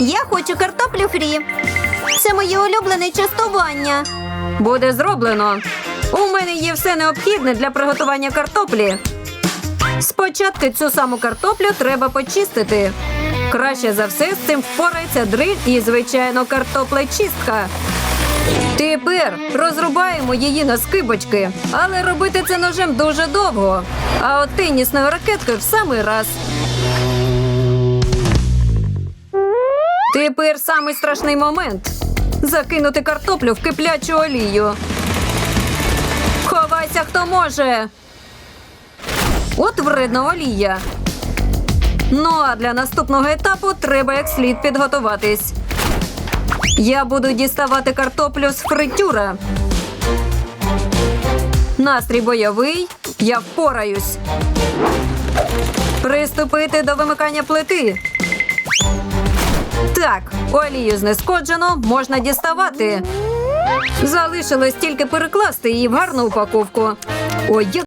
Я хочу картоплю фрі. Це моє улюблене частування. Буде зроблено. У мене є все необхідне для приготування картоплі. Спочатку цю саму картоплю треба почистити. Краще за все з цим впорається дриль і, звичайно, картоплечистка. Тепер розрубаємо її на скибочки, але робити це ножем дуже довго. А от тенісною ракеткою в самий раз. Тепер самий страшний момент закинути картоплю в киплячу олію. Ховайся, хто може. От вредна олія. Ну а для наступного етапу треба як слід підготуватись. Я буду діставати картоплю з фритюра. Настрій бойовий, я впораюсь. Приступити до вимикання плити. Так, олію знешкоджено, можна діставати. Залишилось тільки перекласти її в гарну упаковку. Ой, як